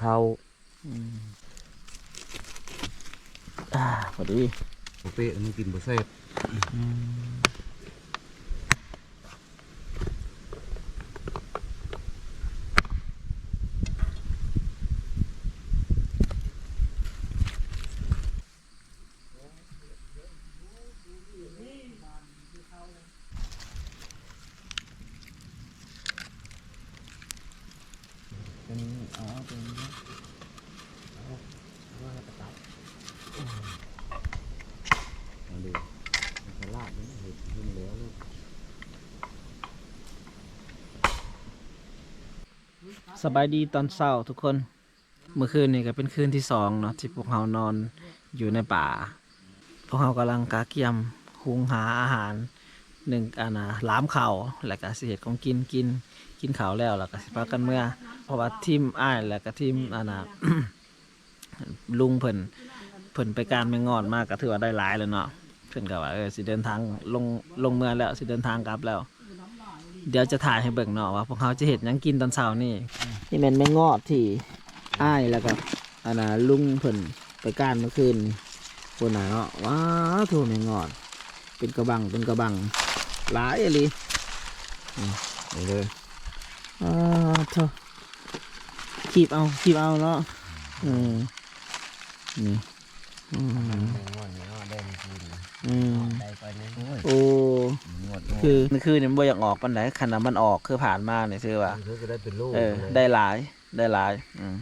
เข้าอ่าพอดีบ่เป๊ะมันกินบ่แซ่บ เป็นอ๋อเป็นเอาเอาแล้วก็ตัด มาดูมันสลาดนี่เห็ดเห็นแล้วลูก สบายดีตอนเช้าทุกคน เมื่อคืนนี่ก็เป็นคืนที่สองเนาะที่พวกเรานอนอยู่ในป่า พวกเรากำลังกาเกียมหุงหาอาหารหนึ่งอันนะล้ามข่าวแล้วก็สิเหตุของกินกินกินข้าวแล้วแล้วก็สิพากันเมื่อ เพราะว่าทีมอ้ายแล้วก็ทีมอันนะ ลุงเพิ่นเพิ่นไปการไม่งอนมากก็ถือว่าได้หลายแล้วเนาะเพิ่นก็ว่าเออสิเดินทางลงลงเมืองแล้วสิเดินทางกลับแล้ว เดี๋ยวจะถ่ายให้เบิ่งเนาะว่าพวกเขาจะเห็นยังกินตอนเช้านี่นี่แมันไม่งอดที่อ้ายแล้วก็อันน่ะลุงเพิ่นไปการเมื่อคืนนี่คนน่ะเนาะว้าวถูไม่งอด เป็นกระบังเป็นกระบังหลายอะลีนี่เลยอ้าวเถอะคีบเอาคีบเอาเนาะอืมนี่อืม อืมได้ไปนี่โอ้ยโอ้งอนคือคือเนี่ยบ่อยากออกปันไหนขนาดมันออกคือผ่านมาเนี่ยคือว่าเธอก็ได้เป็นโลเออ ได้หลายได้หลายอืม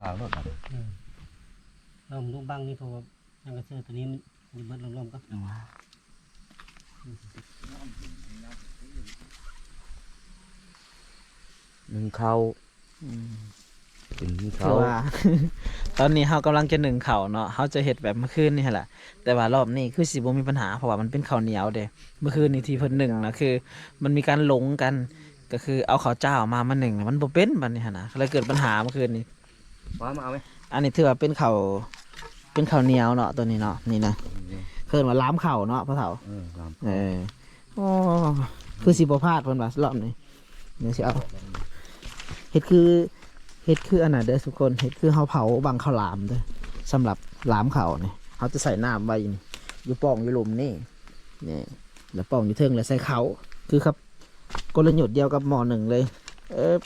ขาวรถอะเริ่มลูกบ้างนี่เพราะว่ายังกระเซอตัวนี้มันมันเบิดลมๆก็ หนึ่งเข้าอืมกินคืเข้าอว่า ตอนนี้เขากำลังจะหนึ่งเข่าวเนาะเขาจะเห็ดแบบเมื่อคืนนี่แหละแต่ว่ารอบนี้คือสิบ่มีปัญหาเพราะว่ามันเป็นข้าวเหนียวเด้เมื่อคืนนี้ที่เพิ่นหนึ่งนะคือ มันมีการหลงกันก็คือเอาข้าวเจ้ามามาหนึ่งมันบ่เป็นบัดนี้หั่นนะเลยเกิดปัญหาเมื่อคืนนี้ว่ามาเอาไหมอันนี้ถือว่าเป็นข้าวเป็นข้าวเหนียวเนาะตัวนี้เนาะนี่นะเพิ่นว่าล้ามข้าวเนาะพ่อเฒ่าเออครับเออโอ้คือสิบพลาดเพิ่นว่ารอบนี้เดี๋ยวสิเอาเห็ดคือเห็ดคืออันน่ะเด้อทุกคนเห็ดคือเฮาเผาบังข้าวหลามเด้อสำหรับหลามข้าวนี่เขาจะใส่น้ำไว้นี่อยู่ป่องอยู่หลุมนี่นี่แล้วป่องอยู่เทิงแล้วใส่เขาคือครับกลยุทธ์เดียวกับหมอหนึ่งเลย เออ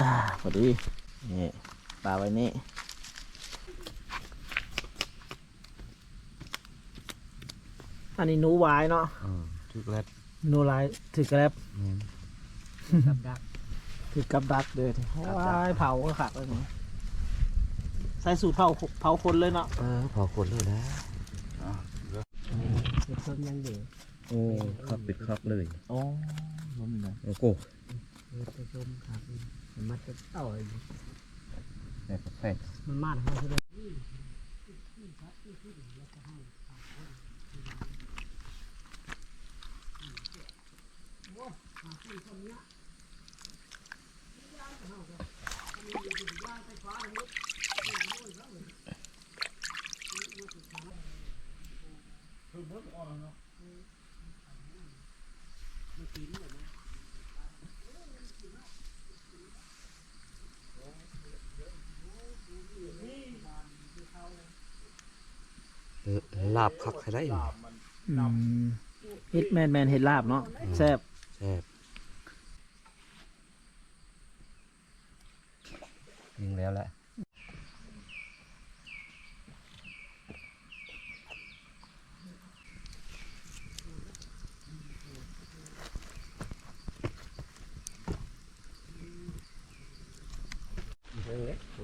อ่าพอดีนี่ปลาไว้นี่อันนี้หนูหวายเนาะเออทุกแล้วหนูหลายถือกระแลบแม่น กับดักถือกับดักเลยว้ายเผาก็ขักเลยนี่ใส่สูตรเผาเผาคนเลยเนาะเออพอคนเลยนะเก็บต้นยังอยู่โอ้คักปิดคักเลยโอ้ล้มเลยโอ้โหเออไปชมครับมันมัดจะเต่าเลยแม่กแปลกมันมาดเขาใช่ไหม เออลาบ คักใครได้นี่อืมเฮ็ดแมนแมนเฮ็ดลาบเนาะแซ่บแซ่บยิงแล้วแหละ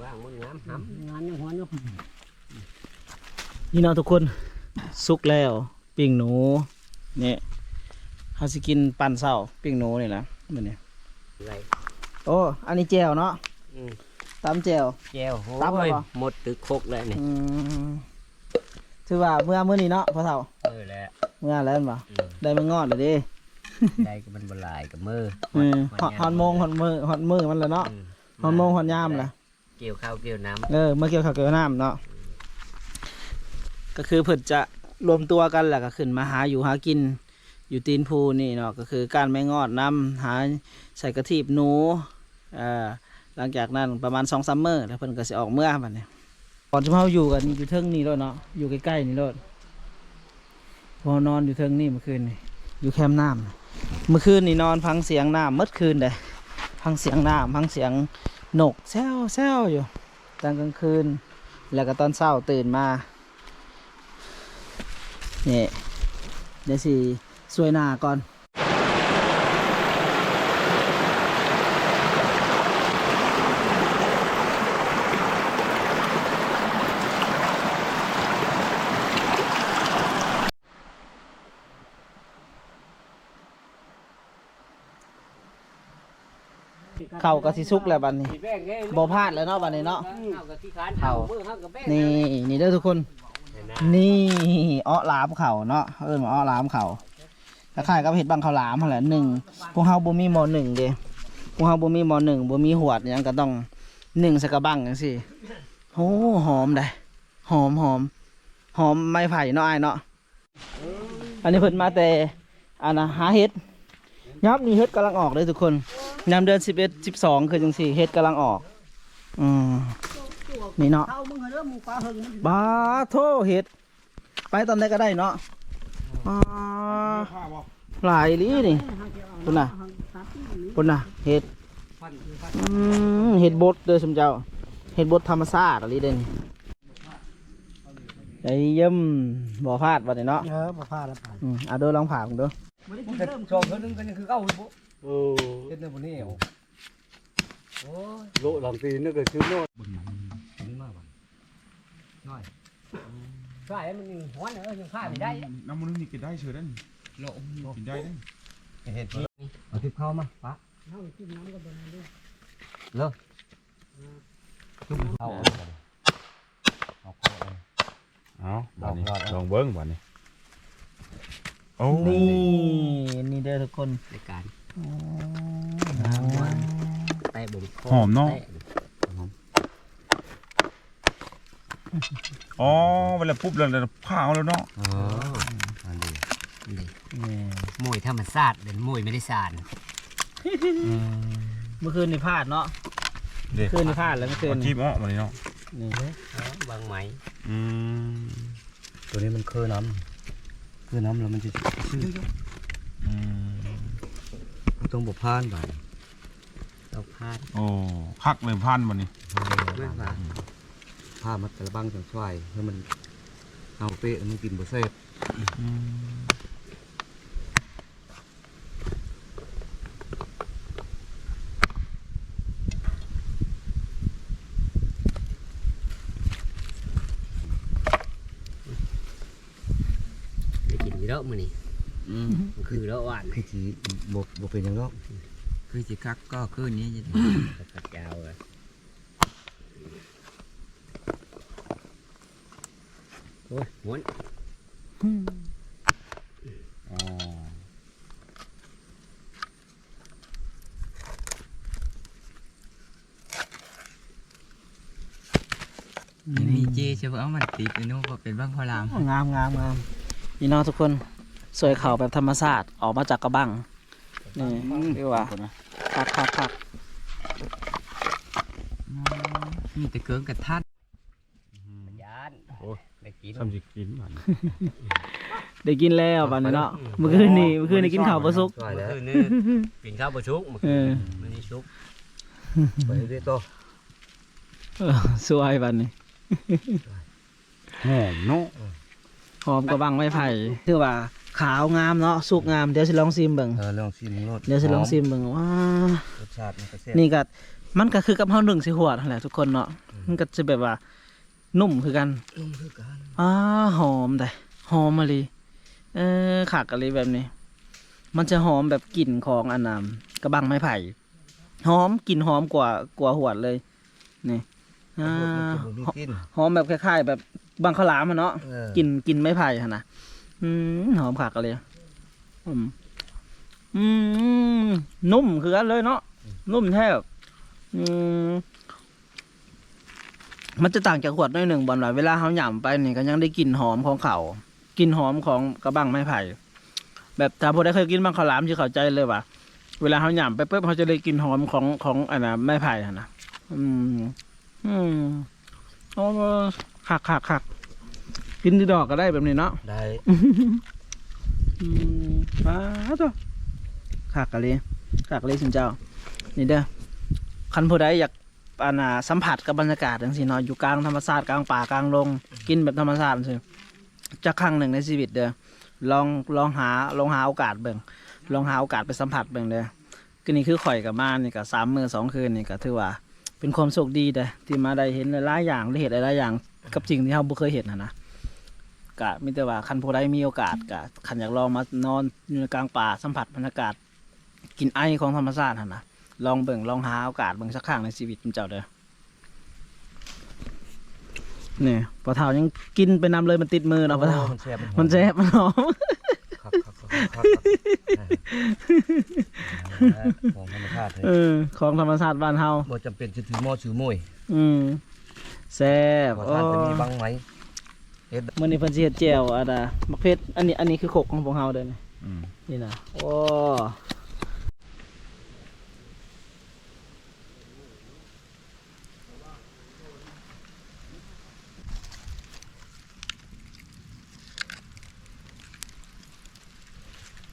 ว่างมันงามน้ำงานยังหัวอยู่นี่เนาะทุกคน สุกแล้วปิ้งหนูนี่เฮาสิกินปั่นเช้าปิ้งหนูนี่นะมื้อนี้ไรโอ้อันนี้แจ่วเนาะอืมตำแจ่วแก้วโอ้ตับแล้วยเหรอหมดตึกโคกเลยนี่อืมถือว่าเมื่อมื้อนี้เนาะพ่อเฒ่าเออแล้ว เมื่อแล้วแม่นบ่อืม ได้มางอดเลยเดิได้ก็มันบลายกับมือเออฮอดฮอดโมงฮอดมือฮอดมือมันแล้วเนาะอืมฮอดโมงฮอดยามล่ะเกี่ยวข้าวเกี่ยวน้เออมาเกี่ยวข้าวเกี่ยวน้ำเนาะ ก็คือเพิ่นจะรวมตัวกันแหละก็ขึ้นมาหาอยู่หากินอยู่ตีนภูนี่เนาะก็คือการไม่งอดน้ำหาใส่กระทีบหนูอ่าหลังจากนั้นประมาณสองซัมเมอร์แล้วเพิ่นก็สิออกเมื่อบัดนี้ก่อนจะมาอยู่กันอยู่เทิงนี่แล้วเนาะอยู่ใกล้ๆนี่แล้วพอนอนอยู่เทิงนี่เมื่อคืนนี่อยู่แคมป์น้ำเมื่อคืนนี่นอนฟังเสียงน้ำเมื่อคืนเลยฟังเสียงน้ำฟังเสียงนกแซวแซวอยู่ตอนกลางคืน แล้วก็ตอนเช้าตื่นมา นี่เดี๋ยวสิสวยหน้าก่อนเข่าก็สิสุกแล้วบัดนี้ำแบ่งให้บ่พลาดแล้วเนาะบัดนี้เนาะข้าวกับที่ขานเท่ามือข้าวกับแบ่งนี่นี่เด้อทุกคนเห็ นี่อ้อลามเขาเนาะเอิ้นว่าอ้อลามเขาคล้ายกับเห็ดบางเขาลามหั่นแหละหนึ่งพวกเฮาบ่มีหมอหนึ่งเด้พวกเฮาบ่มีหมอหนึ่งบ่มีหวดหยังก็ต้องหนึ่งใสกระบังจังซี่โอ้หอมได้หอมหอมหอมไม้ไผ่เนาะอ้ายเนาะอันนี้เพิ่นมาแต่อันน่ะหาเห็ดยับนี่เห็ดกำลังออกเลยทุกคนยามเดือน11 12คือจังซี่เห็ดกำลังออก อืม นี่เนาะเอามึงเด้อมึงปลาเฮิงมันบาโทเห็ด ไปตอนไหนก็ได้เนาะอ่าหลายอีหลีนี่ปุ่นน่ะปุ่นน่ะเห็ดอืมเห็ดบดเด้อสมเจ้า เห็ดบดธรรมชาติอะไรเด่นไอ้เยี่ยมบ่พลาดวันนี้เนาะเออบ่พลาดแล้วปลาอืมเอาเดูลองผ่าผมดูเริ่มชองเขานึงกันยังคือเก้าหุ่นปุ๊โอ้เฮ็ดในบนนี้โอ้โลหลังตีนึกก็ซื้อโลบุญมันมากกว่า น้อยใช่มันหัวเนอะยังฆ่าไม่ได้น้ำมันนี่กินได้เชื่อได้โลกินได้ได้เฮ็ดเอาทิพเข้ามาปะเอาจิ้มน้ำก็บ่ได้ด้วยเลิกจุ่มเข้าเอาเข้าเลยเอาบัดนี้ลองๆลองเบิ้งบัดนี้โอ้นี่นี่เด้อทุกคนในการอ๋อแตะบ่มหอมเนาะ อ๋อเวลาปุ๊บเราเราผ่าเอาแล้วเนาะเอออันนี้นี่นี่มวยธรรมชาติเด่นมวยไม่ได้สารเมื่อคืนนี่พลาดเนาะเด็กคืนนี่พลาดแล้วเมื่อคืนเอาจีบอ้อบัดนี้เนาะนี่บางไหมอืมตัวนี้มันคือน้ำคือน้ำแล้วมันจะชื่ออืมต้องบ่พานบาดเราพลาดโอ้คักเลยพันบัดนี้ไม่ว่า ผ้ามัดกระบังจังช่วยให้มันเอาเป๊ะแล้วมันกินบ่เซ่บอืมได้กินอยู่แล้วมื้อนี้อืมมันคือแล้วหวานคือสิบ่บ่เป็นหยังหรอกคือสิคักก็คืนนี้จะกระเจ้าเลย โอ้ยหมุนอ๋อมีเจเฉพาะมันติดไอ้นู้นก็เป็นบ้างพอลามงามงามงามนี่เน้องทุกคนสวยเขาแบบธรรมชาติออกมาจากกระบังนี่เรียกว่าคักคักคักมีแต่เกิงกับทัดยาน ได้กินทำสิกินบัดนี้ได้กินแล้วบัดนี้เนาะเมื่อคืนนี่เมื่อคืนนี่กินข้าวบ่สุกช่วยแล้วคือนี่กินข้าวบะชุกมันเออมันนี่ชุกไปเรื่อยๆต่อเออสวยบัดนี้หอมเนาะหอมกระบังไม้ไผ่คือว่าขาวงามเนาะสุกงามเดี๋ยวสิลองซิมเบิ่งเออลองชิมรสเดี๋ยวสิลองซิมเบิ่งว้ารสชาติมันก็แซ่บนี่ก็มันก็คือกับเฮาหนึ่งสิหัวนั่นแหละทุกคนเนาะมันก็จะแบบว่า นุ่มคือกันนุ่มคือกันอ่าหอมแต่หอมมาเลยเออขากอะไรแบบนี้ มันจะหอมแบบกลิ่นของอันนามกระบังไม้ไผ่หอมกลิ่นหอมกว่ากว่าหวดเลยนี่อ่ามันจะบ่มีกลิ่นหอมแบบคล้ายๆ แบบบางข้าวหลามอะเนาะเออกลิ่นกลิ่นไม้ไผ่ฮะนะอืมหอมขากอะไรอืมอืมนุ่มคือกันเลยเนาะนุ่มแทบอืม มันจะต่างจากขวดหน้อยหนึ่งบอลว่าเวลาเขาหย่ำไปนี่ก็ยังได้กลิ่นหอมของเขากลิ่นหอมของกระบังไม้ไผ่แบบถ้าพวกได้เคยกินบังข้าวหลามที่เข้าใจเลยว่าเวลาเขาหย่ำไปปุ๊บเขาจะได้กลิ่นหอมของของอันน่ะไม้ไผ่อะนะอืม อืมโอ้ขักขักขักกินที่ดอกก็ได้แบบนี้เนาะได้อืมมาตัวขากกะเลยขากกะเลยสินเจ้า นี่เด้อคันผู้ใดอยาก อานาสัมผัสกับบรรยากาศจังซี่เนาะอยู่กลางธรรมชาติกลางป่ากลางลงกินแบบธรรมชาติจังซี่จะครั้งหนึ่งในชีวิตเด้อลองลองหาลองหาโอกาสเบิ่งลองหาโอกาสไปสัมผัสเบิ่งเด้อก็นี่คือข่อยกับมานี่ก็สามมื้อสองคืนนี่ก็ถือว่า เป็นความโชคดีเด้อที่มาได้เห็นหลายๆอย่างได้เห็นหลายๆอย่างกับสิ่งที่เราบ่เคยเห็นนะนะกะมีแต่ว่าคันผู้ใดมีโอกาสกะคันอยากลองมานอนอยู่ในกลางป่าสัมผัสบรรยากาศกินไอของธรรมชาติหั่นนะ ลองเบิ่งลองหาโอกาสเบิ่งสักครั้งในชีวิตของเจ้าเด้อนี่ปลาเท้ายังกินไปนำเลยมันติดมือเนาะปลาเท้ามันแซ่บมันแซ่บมันหอมครับครับครับครับของธรรมชาติเออของธรรมชาติบ้านเฮาบ่จำเป็นจะถือหม้อถือมวยอืมแซ่บว่าโอ้ท่านจะมีบ้างไหมมื้อนี้เพิ่นสิเฮ็ดแจ่วอะนะมักเพชรอันนี้อันนี้คือขกของพวกเฮาเด้อนี่อืมนี่นะโอ้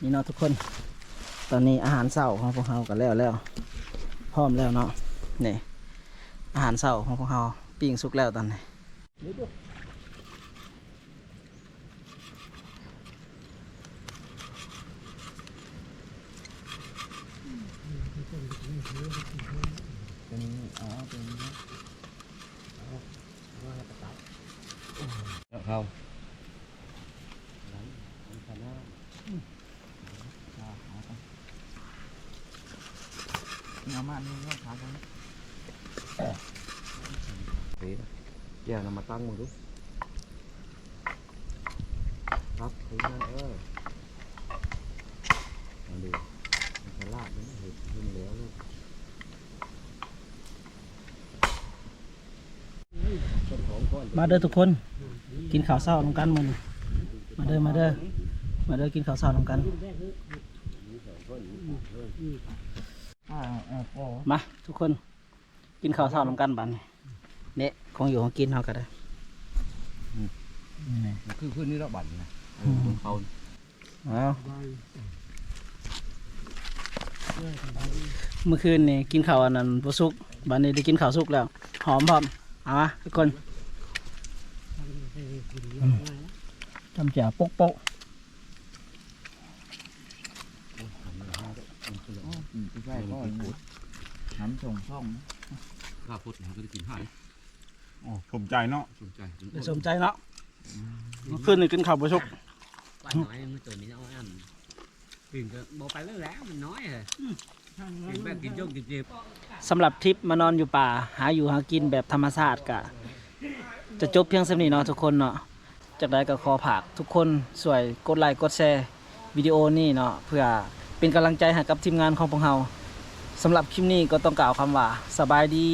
นี่เนาะทุกคน ตอนนี้อาหารเช้าของพวกเรากันแล้วแล้ว พร้อมแล้วเนาะนี่อาหารเช้าของพวกเราปิ้งสุกแล้วตอนนี้เขาเอา มานี่ก็ขากันเฮ้ยแย่นำมาตั้งมึงดูครับถึงนั่นเออมาดูมันฉลาดนะเห็ดขึ้นแล้วลูกมาเด้อทุกคน กินข้าวเช้าน้ำกันมันมาเด้อมาเด้อมาเด้อกินข้าวเช้าน้ำกัน มาทุกคนกินข้าวเช้าน้ำกันบัดนเนี่ยของอยู่ของกินเฮาก็ได้คือขึ้นนี่แล้วบั่นนะเขาเอาเมื่อคืนนี่กินข้าวอันนั้นบ่สุกบัดนี้ได้กินข้าวสุกแล้ว หอมพร้อมเอามาทุกคนจำเจียวโป๊กโป๊ก ใช่ก็หันส่งช่องข้าพุทธนะก็ได้กินห้าโอ้ผมใจเนาะสนใจได้สมใจเนาะเมื่อคืนนี่กินข้าวบ่สุกว่าน้อยมันตัวนี้เอาอันกินก็บ่ไปแล้วแล้วมันน้อยเลยกินแบบกินจงกินเจ็บสำหรับทริปมานอนอยู่ป่า หาอยู่หากินแบบธรรมชาติกะ จะจบเพียงสำนี้เนาะทุกคนเนาะจากใดก็ขอผากทุกคนสวยกดไลค์กดแชร์วิดีโอนี้เนาะเพื่อ เป็นกำลังใจให้กับทีมงานของพวกเราสำหรับคลิปนี้ก็ต้องกล่าวคำว่าสบายดี